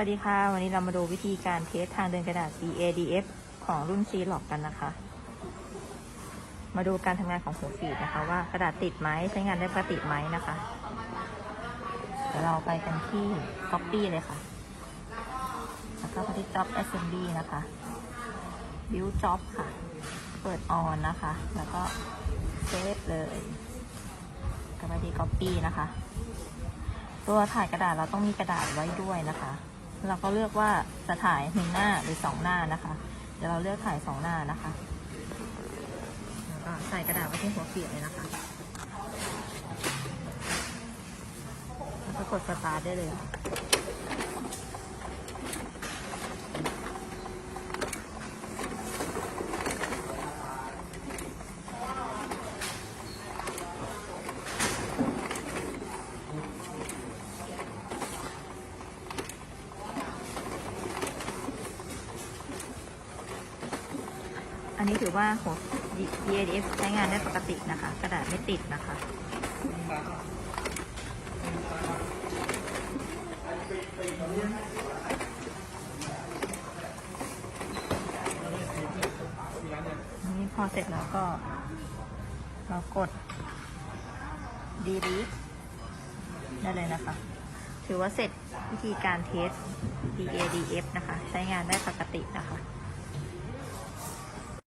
วัสดีค่ะ วันนี้เรามาดูวิธีการเทสทางเดินกระดาษ BADF ของรุ่น C หลอกกันนะคะ มาดูการทำงานของหัวฟีดนะคะ ว่ากระดาษติดไหมใช้งานได้ปกติไหมนะคะ เดี๋ยวเราไปกันที่ Copy เลยค่ะ แล้วก็ไปที่ Job Assembly นะคะ Build Job ค่ะ เปิด On นะคะ แล้วก็ Save เลยก็ไปที่ Copy นะคะตัวถ่ายกระดาษเราต้องมีกระดาษไว้ด้วยนะคะ เราก็เลือกว่าจะถ่ายหนึ่งหน้าหรือสองหน้านะคะ เดี๋ยวเราเลือกถ่ายสองหน้านะคะแล้วก็ใส่กระดาษไว้ที่หัวเปียกเลยนะคะแล้วก็กดสตาร์ทได้เลย อันนี้ถือว่าหัว DADF ใช้งานได้ปกตินะคะ กระดาษไม่ติดนะคะ นี่พอเสร็จแล้วก็ เรากด delete ได้เลยนะคะ ถือว่าเสร็จวิธีการเทส DADF นะคะ ใช้งานได้ปกตินะคะ